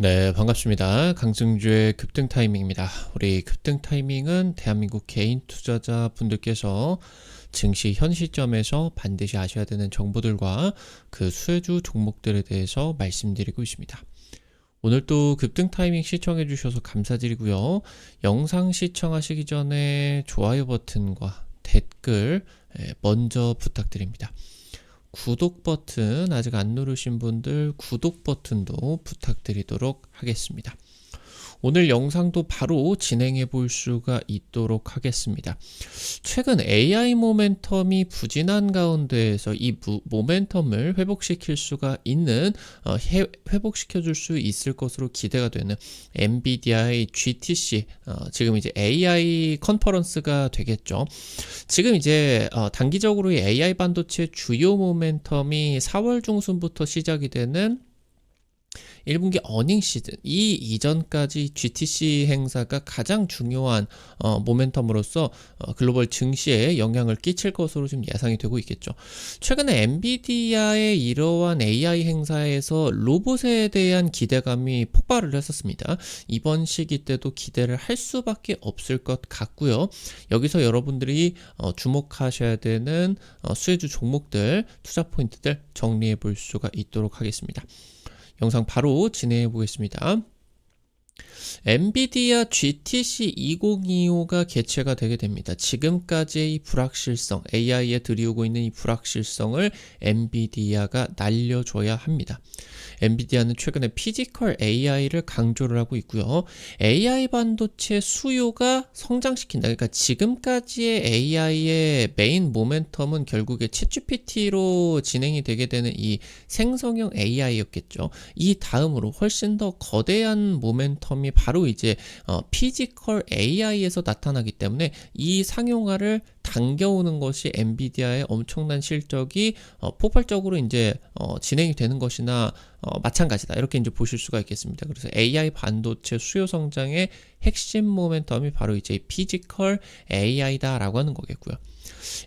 네, 반갑습니다. 강승주의 급등 타이밍입니다. 우리 급등 타이밍은 대한민국 개인 투자자 분들께서 증시 현 시점에서 반드시 아셔야 되는 정보들과 그 수혜주 종목들에 대해서 말씀드리고 있습니다. 오늘 또 급등 타이밍 시청해 주셔서 감사드리고요. 영상 시청하시기 전에 좋아요 버튼과 댓글 예, 먼저 부탁드립니다. 구독 버튼 아직 안 누르신 분들 구독 버튼도 부탁드리도록 하겠습니다. 오늘 영상도 바로 진행해 볼 수가 있도록 하겠습니다. 최근 AI 모멘텀이 부진한 가운데에서 이 부, 모멘텀을 회복시킬 수가 있는 어, 해, 회복시켜 줄 수 있을 것으로 기대가 되는 엔비디아의 GTC 어, 지금 이제 AI 컨퍼런스가 되겠죠. 지금 이제 어, 단기적으로 AI 반도체 주요 모멘텀이 4월 중순부터 시작이 되는 1분기 어닝 시즌 이 이전까지 GTC 행사가 가장 중요한 어, 모멘텀으로서 어, 글로벌 증시에 영향을 끼칠 것으로 좀 예상이 되고 있겠죠. 최근에 엔비디아의 이러한 AI 행사에서 로봇에 대한 기대감이 폭발을 했었습니다. 이번 시기 때도 기대를 할 수밖에 없을 것 같고요. 여기서 여러분들이 어, 주목하셔야 되는 어, 수혜주 종목들, 투자 포인트들 정리해 볼 수가 있도록 하겠습니다. 영상 바로 진행해 보겠습니다. 엔비디아 GTC 2025가 개최가 되게 됩니다. 지금까지의 이 불확실성, AI에 들이오고 있는 이 불확실성을 엔비디아가 날려줘야 합니다. 엔비디아는 최근에 피지컬 AI를 강조를 하고 있고요. AI 반도체 수요가 성장시킨다. 그러니까 지금까지의 AI의 메인 모멘텀은 결국에 챗GPT로 진행이 되게 되는 이 생성형 AI였겠죠. 이 다음으로 훨씬 더 거대한 모멘텀 이 바로 이제 어, 피지컬 AI에서 나타나기 때문에 이 상용화를 당겨오는 것이 엔비디아의 엄청난 실적이 어, 폭발적으로 이제 어, 진행이 되는 것이나 어, 마찬가지다 이렇게 이제 보실 수가 있겠습니다. 그래서 AI 반도체 수요 성장의 핵심 모멘텀이 바로 이제 피지컬 AI다라고 하는 거겠고요.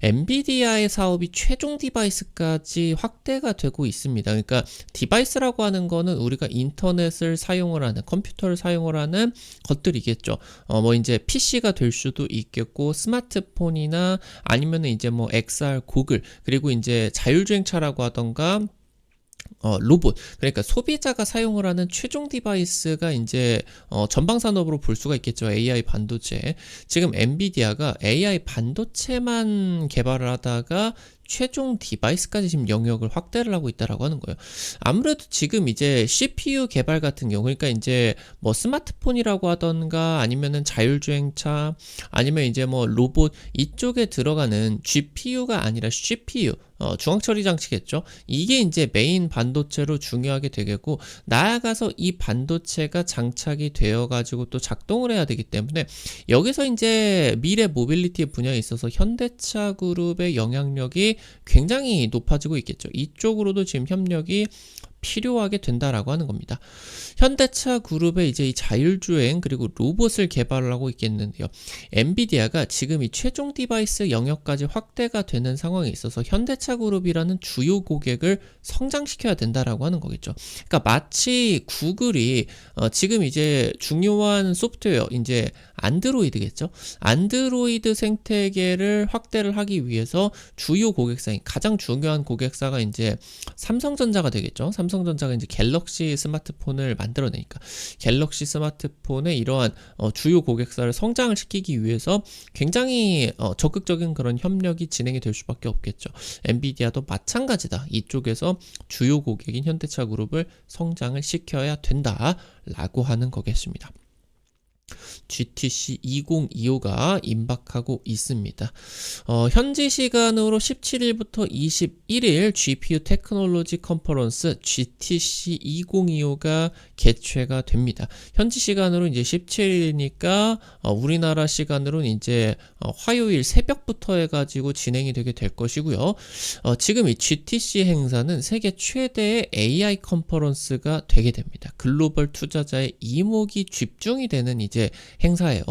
엔비디아의 사업이 최종 디바이스까지 확대가 되고 있습니다. 그러니까 디바이스라고 하는 거는 우리가 인터넷을 사용을 하는 컴퓨터를 사용을 하는 것들이겠죠. 어, 뭐 이제 PC가 될 수도 있겠고 스마트폰이나 아니면은 이제 뭐 XR 고글 그리고 이제 자율주행차라고 하던가 어, 로봇. 그러니까 소비자가 사용을 하는 최종 디바이스가 이제 어, 전방 산업으로 볼 수가 있겠죠. AI 반도체. 지금 엔비디아가 AI 반도체만 개발을 하다가 최종 디바이스까지 지금 영역을 확대를 하고 있다라고 하는 거예요. 아무래도 지금 이제 CPU 개발 같은 경우, 그러니까 이제 뭐 스마트폰이라고 하던가 아니면은 자율주행차 아니면 이제 뭐 로봇 이쪽에 들어가는 GPU가 아니라 CPU 어, 중앙 처리 장치겠죠. 이게 이제 메인 반도체로 중요하게 되겠고 나아가서 이 반도체가 장착이 되어 가지고 또 작동을 해야 되기 때문에 여기서 이제 미래 모빌리티 분야에 있어서 현대차 그룹의 영향력이 굉장히 높아지고 있겠죠. 이쪽으로도 지금 협력이 필요하게 된다라고 하는 겁니다. 현대차 그룹의 이제 이 자율주행 그리고 로봇을 개발을 하고 있겠는데요. 엔비디아가 지금 이 최종 디바이스 영역까지 확대가 되는 상황에 있어서 현대차 그룹이라는 주요 고객을 성장시켜야 된다라고 하는 거겠죠. 그러니까 마치 구글이 어 지금 이제 중요한 소프트웨어 이제 안드로이드겠죠. 안드로이드 생태계를 확대를 하기 위해서 주요 고객사인 가장 중요한 고객사가 이제 삼성전자가 되겠죠. 삼성전자가 이제 갤럭시 스마트폰을 만들어내니까 갤럭시 스마트폰의 이러한 어, 주요 고객사를 성장을 시키기 위해서 굉장히 어, 적극적인 그런 협력이 진행이 될 수밖에 없겠죠. 엔비디아도 마찬가지다. 이쪽에서 주요 고객인 현대차 그룹을 성장을 시켜야 된다라고 하는 거겠습니다. GTC 2025가 임박하고 있습니다. 어, 현지 시간으로 17일부터 21일 GPU 테크놀로지 컨퍼런스 GTC 2025가 개최가 됩니다. 현지 시간으로 이제 17일이니까 어, 우리나라 시간으로는 이제 어, 화요일 새벽부터 해가지고 진행이 되게 될 것이고요. 어, 지금 이 GTC 행사는 세계 최대의 AI 컨퍼런스가 되게 됩니다. 글로벌 투자자의 이목이 집중이 되는 이제 행사예요.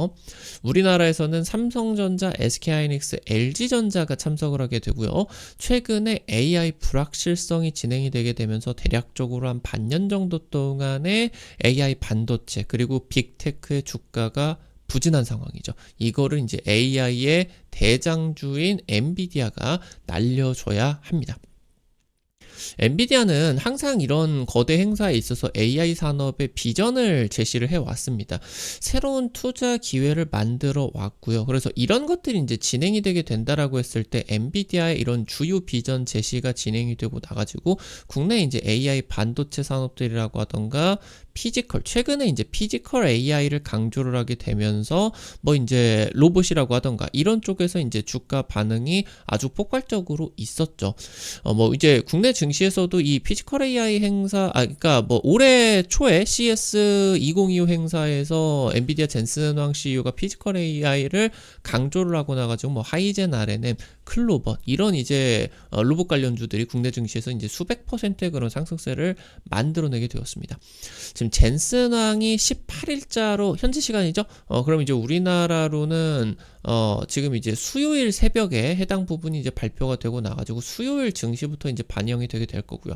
우리나라에서는 삼성전자, SK하이닉스, LG전자가 참석을 하게 되고요. 최근에 AI 불확실성이 진행이 되게 되면서 대략적으로 한 반년 정도 동안에 AI 반도체 그리고 빅테크의 주가가 부진한 상황이죠. 이거를 이제 AI의 대장주인 엔비디아가 날려줘야 합니다. 엔비디아는 항상 이런 거대 행사에 있어서 AI 산업의 비전을 제시를 해 왔습니다. 새로운 투자 기회를 만들어 왔고요. 그래서 이런 것들이 이제 진행이 되게 된다라고 했을 때 엔비디아의 이런 주요 비전 제시가 진행이 되고 나가지고 국내 이제 AI 반도체 산업들이라고 하던가 피지컬 최근에 이제 피지컬 AI를 강조를 하게 되면서 뭐 이제 로봇이라고 하던가 이런 쪽에서 이제 주가 반응이 아주 폭발적으로 있었죠. 어 뭐 이제 국내 증시에서도 이 피지컬 AI 행사 아 그러니까 뭐 올해 초에 CS 2025 행사에서 엔비디아 젠슨 왕 CEO가 피지컬 AI를 강조를 하고 나가지고 뭐 하이젠 RNM 클로버 이런 이제 어, 로봇 관련주들이 국내 증시에서 이제 수백 퍼센트의 그런 상승세를 만들어내게 되었습니다. 지금 젠슨 왕이 18일자로 현지 시간이죠. 어 그럼 이제 우리나라로는 어 지금 이제 수요일 새벽에 해당 부분이 이제 발표가 되고 나가지고 수요일 증시부터 이제 반영이 되게 될 거고요.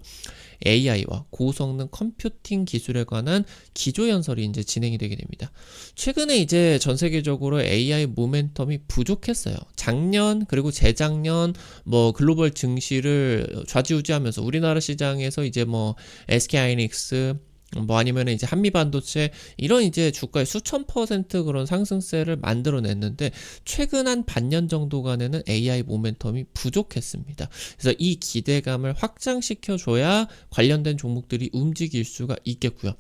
AI와 고성능 컴퓨팅 기술에 관한 기조 연설이 이제 진행이 되게 됩니다. 최근에 이제 전 세계적으로 AI 모멘텀이 부족했어요. 작년 그리고 재작년 뭐 글로벌 증시를 좌지우지하면서 우리나라 시장에서 이제 뭐 SK하이닉스 뭐 아니면 이제 한미 반도체 이런 이제 주가의 수천 퍼센트 그런 상승세를 만들어냈는데 최근 한 반년 정도간에는 AI 모멘텀이 부족했습니다. 그래서 이 기대감을 확장시켜 줘야 관련된 종목들이 움직일 수가 있겠고요.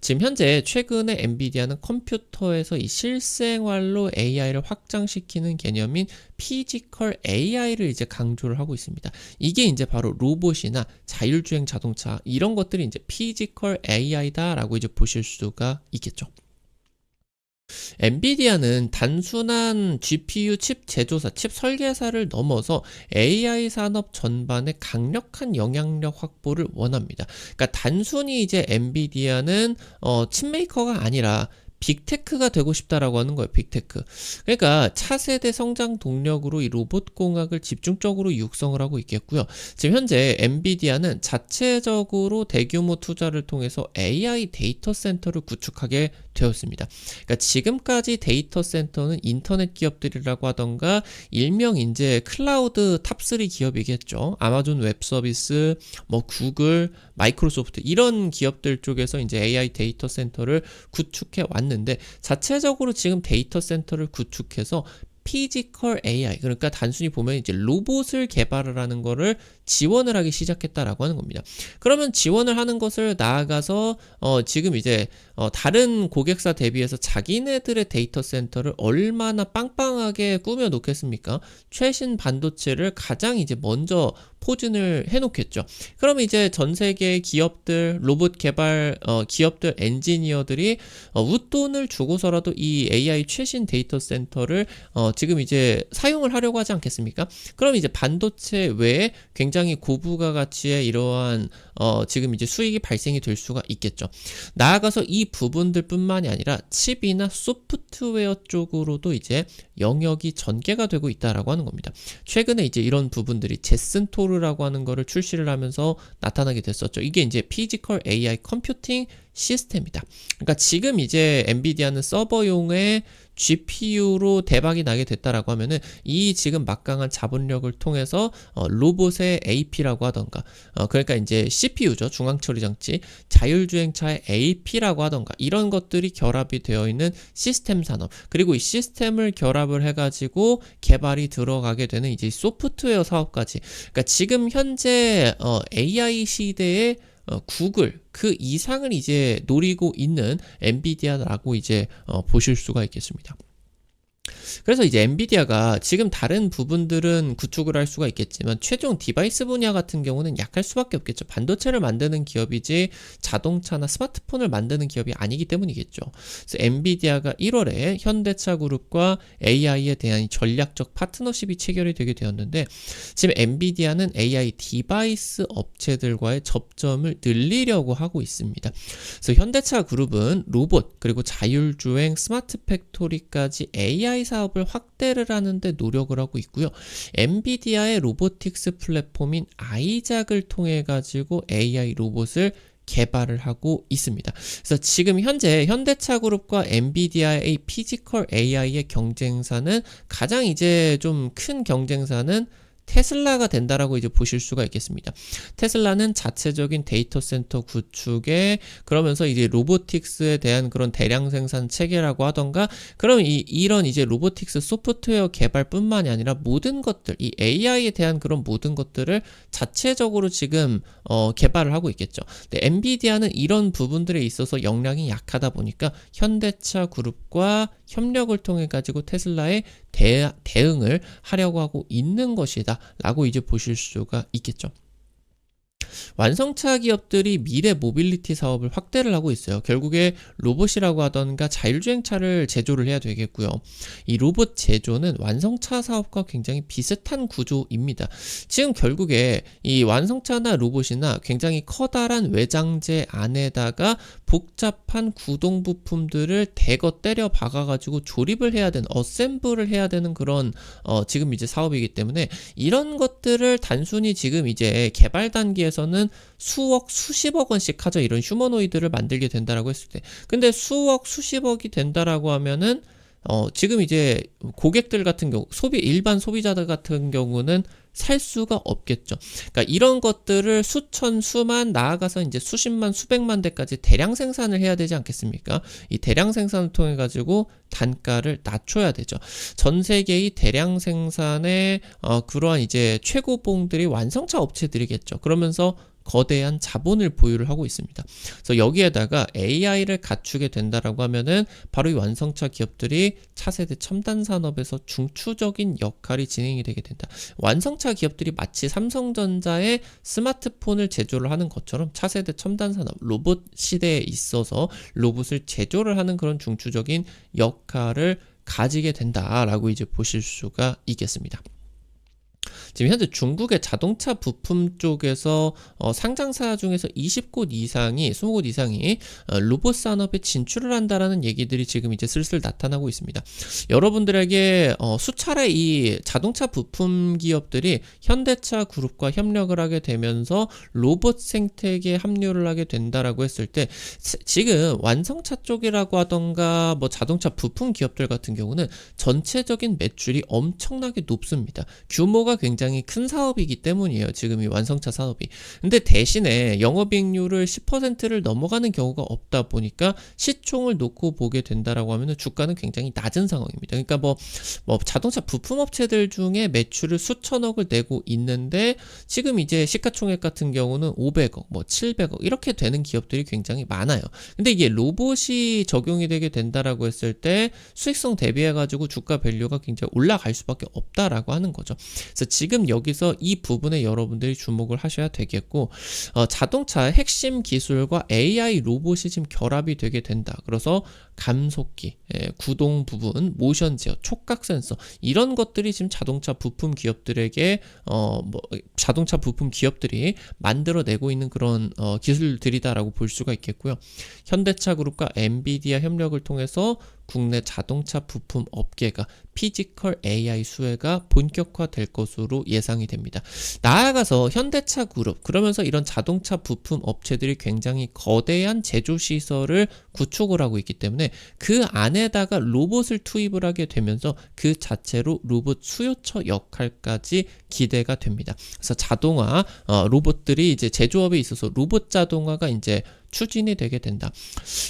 지금 현재 최근에 엔비디아는 컴퓨터에서 이 실생활로 AI를 확장시키는 개념인 피지컬 AI를 이제 강조를 하고 있습니다. 이게 이제 바로 로봇이나 자율주행 자동차 이런 것들이 이제 피지컬 AI 다 라고 이제 보실 수가 있겠죠. 엔비디아는 단순한 GPU 칩 제조사, 칩 설계사를 넘어서 AI 산업 전반에 강력한 영향력 확보를 원합니다. 그러니까 단순히 이제 엔비디아는 어, 칩 메이커가 아니라 빅테크가 되고 싶다라고 하는 거예요. 빅테크. 그러니까 차세대 성장 동력으로 이 로봇 공학을 집중적으로 육성을 하고 있겠고요. 지금 현재 엔비디아는 자체적으로 대규모 투자를 통해서 AI 데이터 센터를 구축하게 되었습니다. 그러니까 지금까지 데이터 센터는 인터넷 기업들이라고 하던가 일명 이제 클라우드 탑3 기업이겠죠. 아마존 웹 서비스, 뭐 구글, 마이크로소프트 이런 기업들 쪽에서 이제 AI 데이터 센터를 구축해 왔 는데 자체적으로 지금 데이터 센터를 구축해서 피지컬 AI 그러니까 단순히 보면 이제 로봇을 개발을 하는 거를 지원을 하기 시작했다라고 하는 겁니다. 그러면 지원을 하는 것을 나아가서 어 지금 이제 어 다른 고객사 대비해서 자기네들의 데이터 센터를 얼마나 빵빵하게 꾸며 놓겠습니까? 최신 반도체를 가장 이제 먼저 포진을 해 놓겠죠. 그럼 이제 전 세계 기업들 로봇 개발 어 기업들 엔지니어들이 어 웃돈을 주고서라도 이 AI 최신 데이터 센터를 어 지금 이제 사용을 하려고 하지 않겠습니까? 그럼 이제 반도체 외에 굉장히 고부가 가치의 이러한 어 지금 이제 수익이 발생이 될 수가 있겠죠. 나아가서 이 부분들뿐만이 아니라 칩이나 소프트웨어 쪽으로도 이제 영역이 전개가 되고 있다라고 하는 겁니다. 최근에 이제 이런 부분들이 제슨토르라고 하는 거를 출시를 하면서 나타나게 됐었죠. 이게 이제 피지컬 AI 컴퓨팅 시스템이다. 그러니까 지금 이제 엔비디아는 서버용의 GPU로 대박이 나게 됐다라고 하면은 이 지금 막강한 자본력을 통해서 어, 로봇의 AP라고 하던가 어, 그러니까 이제 CPU죠. 중앙 처리 장치. 자율주행차의 AP라고 하던가. 이런 것들이 결합이 되어 있는 시스템 산업. 그리고 이 시스템을 결합을 해가지고 개발이 들어가게 되는 이제 소프트웨어 사업까지. 그러니까 지금 현재 어, AI 시대의 어, 구글 그 이상을 이제 노리고 있는 엔비디아라고 이제 어, 보실 수가 있겠습니다. 그래서 이제 엔비디아가 지금 다른 부분들은 구축을 할 수가 있겠지만 최종 디바이스 분야 같은 경우는 약할 수밖에 없겠죠. 반도체를 만드는 기업이지 자동차나 스마트폰을 만드는 기업이 아니기 때문이겠죠. 그래서 엔비디아가 1월에 현대차 그룹과 AI에 대한 전략적 파트너십이 체결이 되게 되었는데 지금 엔비디아는 AI 디바이스 업체들과의 접점을 늘리려고 하고 있습니다. 그래서 현대차 그룹은 로봇 그리고 자율주행 스마트 팩토리까지 AI 사업을 확대를 하는데 노력을 하고 있고요. 엔비디아의 로보틱스 플랫폼인 아이작을 통해 가지고 AI 로봇을 개발을 하고 있습니다. 그래서 지금 현재 현대차 그룹과 엔비디아의 피지컬 AI의 경쟁사는 가장 이제 좀 큰 경쟁사는 테슬라가 된다라고 이제 보실 수가 있겠습니다. 테슬라는 자체적인 데이터 센터 구축에 그러면서 이제 로보틱스에 대한 그런 대량 생산 체계라고 하던가 그럼 이 이런 이제 로보틱스 소프트웨어 개발뿐만이 아니라 모든 것들 이 AI에 대한 그런 모든 것들을 자체적으로 지금 어, 개발을 하고 있겠죠. 근데 엔비디아는 이런 부분들에 있어서 역량이 약하다 보니까 현대차 그룹과 협력을 통해 가지고 테슬라의 대, 대응을 하려고 하고 있는 것이다 라고 이제 보실 수가 있겠죠. 완성차 기업들이 미래 모빌리티 사업을 확대를 하고 있어요. 결국에 로봇이라고 하던가 자율주행차를 제조를 해야 되겠고요. 이 로봇 제조는 완성차 사업과 굉장히 비슷한 구조입니다. 지금 결국에 이 완성차나 로봇이나 굉장히 커다란 외장재 안에다가 복잡한 구동 부품들을 대거 때려 박아가지고 조립을 해야 되는 어셈블을 해야 되는 그런 어 지금 이제 사업이기 때문에 이런 것들을 단순히 지금 이제 개발 단계에서 는 수억 수십억 원씩 하죠. 이런 휴머노이드를 만들게 된다라고 했을 때. 근데 수억 수십억이 된다라고 하면은 어, 지금 이제 고객들 같은 경우, 소비, 일반 소비자들 같은 경우는 살 수가 없겠죠. 그러니까 이런 것들을 수천, 수만, 나아가서 이제 수십만, 수백만 대까지 대량 생산을 해야 되지 않겠습니까? 이 대량 생산을 통해 가지고 단가를 낮춰야 되죠. 전 세계의 대량 생산의 어, 그러한 이제 최고봉들이 완성차 업체들이겠죠. 그러면서 거대한 자본을 보유를 하고 있습니다. 그래서 여기에다가 AI를 갖추게 된다라고 하면은 바로 이 완성차 기업들이 차세대 첨단 산업에서 중추적인 역할이 진행이 되게 된다. 완성차 기업들이 마치 삼성전자의 스마트폰을 제조를 하는 것처럼 차세대 첨단 산업 로봇 시대에 있어서 로봇을 제조를 하는 그런 중추적인 역할을 가지게 된다라고 이제 보실 수가 있겠습니다. 지금 현재 중국의 자동차 부품 쪽에서 어, 상장사 중에서 20곳 이상이 20곳 이상이 어, 로봇 산업에 진출을 한다라는 얘기들이 지금 이제 슬슬 나타나고 있습니다. 여러분들에게 어, 수차례 이 자동차 부품 기업들이 현대차 그룹과 협력을 하게 되면서 로봇 생태계에 합류를 하게 된다라고 했을 때 지금 완성차 쪽이라고 하던가 뭐 자동차 부품 기업들 같은 경우는 전체적인 매출이 엄청나게 높습니다. 규모가 굉장히 큰 사업이기 때문이에요. 지금 이 완성차 산업이. 근데 대신에 영업이익률을 10%를 넘어가는 경우가 없다 보니까 시총을 놓고 보게 된다라고 하면 주가는 굉장히 낮은 상황입니다. 그러니까 뭐, 뭐 자동차 부품 업체들 중에 매출을 수천억을 내고 있는데 지금 이제 시가총액 같은 경우는 500억, 뭐 700억 이렇게 되는 기업들이 굉장히 많아요. 근데 이게 로봇이 적용이 되게 된다라고 했을 때 수익성 대비해 가지고 주가 밸류가 굉장히 올라갈 수밖에 없다라고 하는 거죠. 그래서 지금 여기서 이 부분에 여러분들이 주목을 하셔야 되겠고 어, 자동차 핵심 기술과 AI 로봇이 지금 결합이 되게 된다. 그래서 감속기, 예, 구동 부분, 모션 제어, 촉각 센서 이런 것들이 지금 자동차 부품 기업들에게 어, 뭐, 자동차 부품 기업들이 만들어내고 있는 그런 어, 기술들이다라고 볼 수가 있겠고요. 현대차 그룹과 엔비디아 협력을 통해서 국내 자동차 부품 업계가 피지컬 AI 수혜가 본격화될 것으로 예상이 됩니다. 나아가서 현대차 그룹 그러면서 이런 자동차 부품 업체들이 굉장히 거대한 제조 시설을 구축을 하고 있기 때문에 그 안에다가 로봇을 투입을 하게 되면서 그 자체로 로봇 수요처 역할까지 기대가 됩니다. 그래서 자동화 어, 로봇들이 이제 제조업에 있어서 로봇 자동화가 이제 추진이 되게 된다.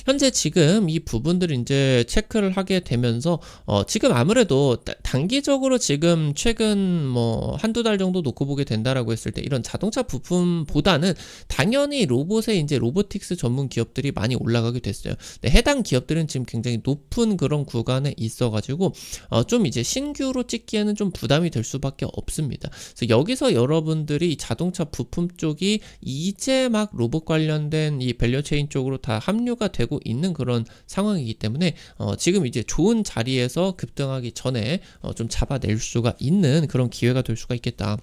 현재 지금 이 부분들을 이제 체크를 하게 되면서 어 지금 아무래도 따- 단기적으로 지금 최근 뭐 한두 달 정도 놓고 보게 된다라고 했을 때 이런 자동차 부품보다는 당연히 로봇에 이제 로보틱스 전문 기업들이 많이 올라가게 됐어요. 해당 기업들은 지금 굉장히 높은 그런 구간에 있어가지고 어, 좀 이제 신규로 찍기에는 좀 부담이 될 수밖에 없습니다. 그래서 여기서 여러분들이 이 자동차 부품 쪽이 이제 막 로봇 관련된 이 밸류 체인 쪽으로 다 합류가 되고 있는 그런 상황이기 때문에 어, 지금 이제 좋은 자리에서 급등하기 전에 어, 좀 잡아낼 수가 있는 그런 기회가 될 수가 있겠다.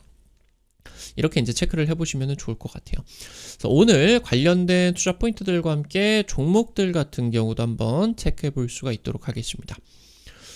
이렇게 이제 체크를 해보시면 좋을 것 같아요. 그래서 오늘 관련된 투자 포인트들과 함께 종목들 같은 경우도 한번 체크해 볼 수가 있도록 하겠습니다.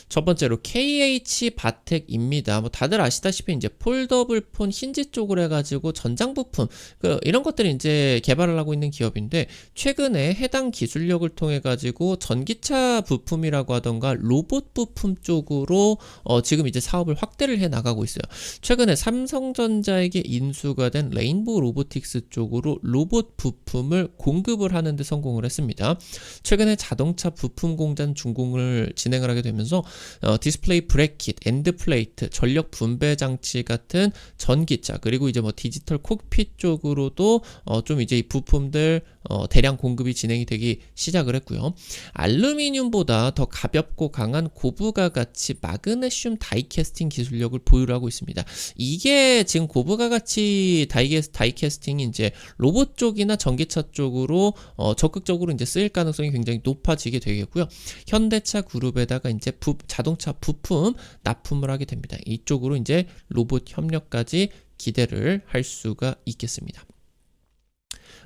첫 번째로 KH 바텍입니다. 뭐 다들 아시다시피 이제 폴더블 폰 힌지 쪽으로 해가지고 전장 부품 그 이런 것들이 이제 개발을 하고 있는 기업인데 최근에 해당 기술력을 통해 가지고 전기차 부품이라고 하던가 로봇 부품 쪽으로 어 지금 이제 사업을 확대를 해 나가고 있어요. 최근에 삼성전자에게 인수가 된 레인보우 로보틱스 쪽으로 로봇 부품을 공급을 하는데 성공을 했습니다. 최근에 자동차 부품 공장 준공을 진행을 하게 되면서 어, 디스플레이 브레킷, 엔드 플레이트, 전력 분배 장치 같은 전기차 그리고 이제 뭐 디지털 콕핏 쪽으로도 어, 좀 이제 이 부품들 어, 대량 공급이 진행이 되기 시작을 했고요. 알루미늄보다 더 가볍고 강한 고부가 가치 마그네슘 다이캐스팅 기술력을 보유를 하고 있습니다. 이게 지금 고부가 가치 다이캐, 다이캐스팅이 이제 로봇 쪽이나 전기차 쪽으로 어, 적극적으로 이제 쓰일 가능성이 굉장히 높아지게 되겠고요. 현대차 그룹에다가 이제 부, 자동차 부품 납품을 하게 됩니다. 이쪽으로 이제 로봇 협력까지 기대를 할 수가 있겠습니다.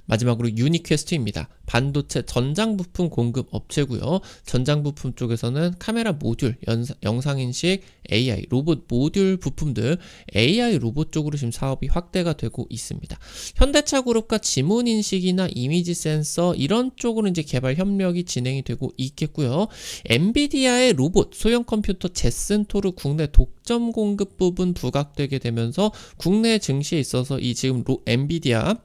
마지막으로 유니퀘스트입니다. 반도체 전장 부품 공급 업체고요. 전장 부품 쪽에서는 카메라 모듈, 연사, 영상 인식, AI, 로봇 모듈 부품들 AI 로봇 쪽으로 지금 사업이 확대가 되고 있습니다. 현대차 그룹과 지문 인식이나 이미지 센서 이런 쪽으로 이제 개발 협력이 진행이 되고 있겠고요. 엔비디아의 로봇 소형 컴퓨터 제슨토르 국내 독점 공급 부분 부각되게 되면서 국내 증시에 있어서 이 지금 로, 엔비디아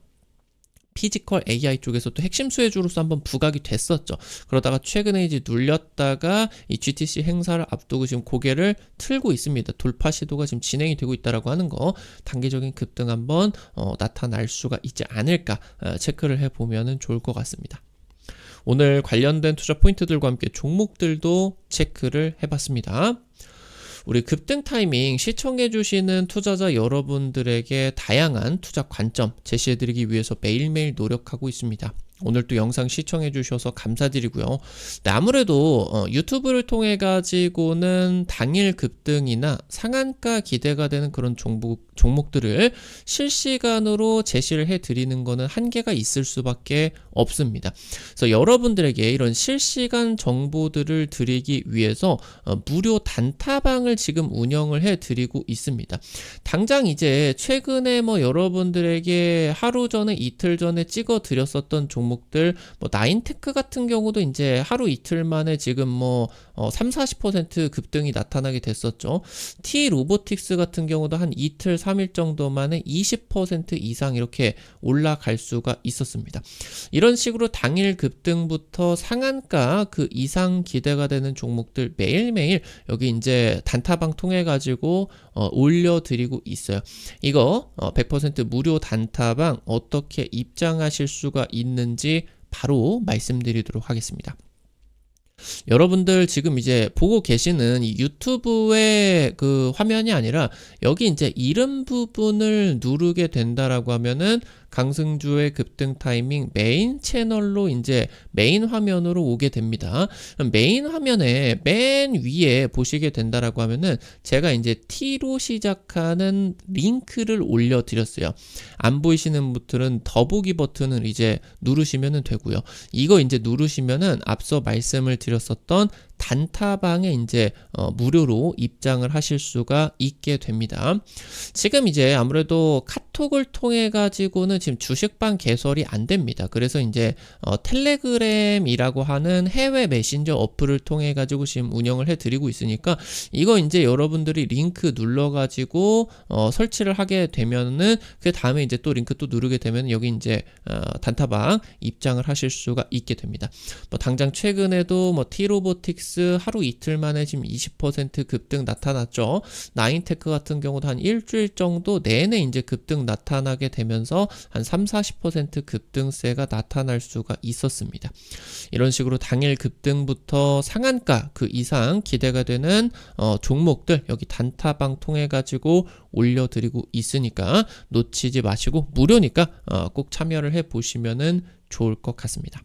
피지컬 AI 쪽에서 또 핵심 수혜주로서 한번 부각이 됐었죠. 그러다가 최근에 이제 눌렸다가 이 GTC 행사를 앞두고 지금 고개를 틀고 있습니다. 돌파 시도가 지금 진행이 되고 있다라고 하는 거 단기적인 급등 한번 어, 나타날 수가 있지 않을까 어, 체크를 해 보면 좋을 것 같습니다. 오늘 관련된 투자 포인트들과 함께 종목들도 체크를 해봤습니다. 우리 급등 타이밍 시청해주시는 투자자 여러분들에게 다양한 투자 관점 제시해드리기 위해서 매일매일 노력하고 있습니다. 오늘 또 영상 시청해 주셔서 감사드리고요. 네, 아무래도 어, 유튜브를 통해 가지고는 당일 급등이나 상한가 기대가 되는 그런 종목, 종목들을 실시간으로 제시를 해 드리는 거는 한계가 있을 수밖에 없습니다. 그래서 여러분들에게 이런 실시간 정보들을 드리기 위해서 어, 무료 단타방을 지금 운영을 해 드리고 있습니다. 당장 이제 최근에 뭐 여러분들에게 하루 전에 이틀 전에 찍어 드렸었던 종목들 뭐 나인테크 같은 경우도 이제 하루 이틀 만에 지금 뭐 어, 3, 40% 급등이 나타나게 됐었죠. T 로보틱스 같은 경우도 한 이틀, 3일 정도 만에 20% 이상 이렇게 올라갈 수가 있었습니다. 이런 식으로 당일 급등부터 상한가 그 이상 기대가 되는 종목들 매일매일 여기 이제 단타방 통해 가지고 어, 올려드리고 있어요. 이거 어, 100% 무료 단타방 어떻게 입장하실 수가 있는지 바로 말씀드리도록 하겠습니다. 여러분들 지금 이제 보고 계시는 이 유튜브의 그 화면이 아니라 여기 이제 이름 부분을 누르게 된다라고 하면은 강승주의 급등 타이밍 메인 채널로 이제 메인 화면으로 오게 됩니다. 메인 화면에 맨 위에 보시게 된다라고 하면은 제가 이제 T로 시작하는 링크를 올려 드렸어요. 안 보이시는 분들은 더보기 버튼을 이제 누르시면 되고요. 이거 이제 누르시면은 앞서 말씀을 드렸었던 단타방에 이제 어, 무료로 입장을 하실 수가 있게 됩니다. 지금 이제 아무래도 카톡을 통해 가지고는 지금 주식방 개설이 안 됩니다. 그래서 이제 어, 텔레그램이라고 하는 해외 메신저 어플을 통해 가지고 지금 운영을 해 드리고 있으니까 이거 이제 여러분들이 링크 눌러 가지고 어, 설치를 하게 되면은 그 다음에 이제 또 링크 또 누르게 되면 여기 이제 어, 단타방 입장을 하실 수가 있게 됩니다. 뭐 당장 최근에도 뭐 티로보틱스 하루 이틀 만에 지금 20% 급등 나타났죠. 나인테크 같은 경우도 한 일주일 정도 내내 이제 급등 나타나게 되면서 한 3, 40% 급등세가 나타날 수가 있었습니다. 이런 식으로 당일 급등부터 상한가 그 이상 기대가 되는 어, 종목들 여기 단타방 통해 가지고 올려드리고 있으니까 놓치지 마시고 무료니까 어, 꼭 참여를 해 보시면은 좋을 것 같습니다.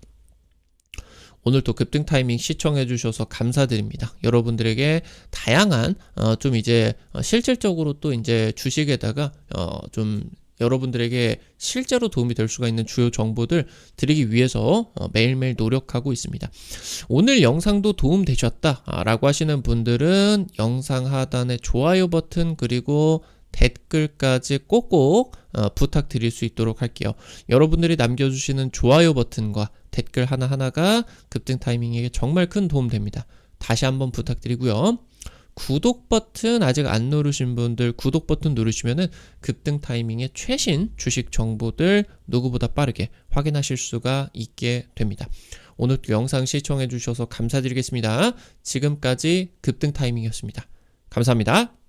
오늘도 급등 타이밍 시청해 주셔서 감사드립니다. 여러분들에게 다양한 어, 좀 이제 어, 실질적으로 또 이제 주식에다가 어, 좀 여러분들에게 실제로 도움이 될 수가 있는 주요 정보들 드리기 위해서 어, 매일매일 노력하고 있습니다. 오늘 영상도 도움 되셨다라고 하시는 분들은 영상 하단에 좋아요 버튼 그리고 댓글까지 꼭꼭 어, 부탁드릴 수 있도록 할게요. 여러분들이 남겨주시는 좋아요 버튼과 댓글 하나하나가 급등 타이밍에 정말 큰 도움 됩니다. 다시 한번 부탁드리고요. 구독 버튼 아직 안 누르신 분들 구독 버튼 누르시면은 급등 타이밍의 최신 주식 정보들 누구보다 빠르게 확인하실 수가 있게 됩니다. 오늘도 영상 시청해 주셔서 감사드리겠습니다. 지금까지 급등 타이밍이었습니다. 감사합니다.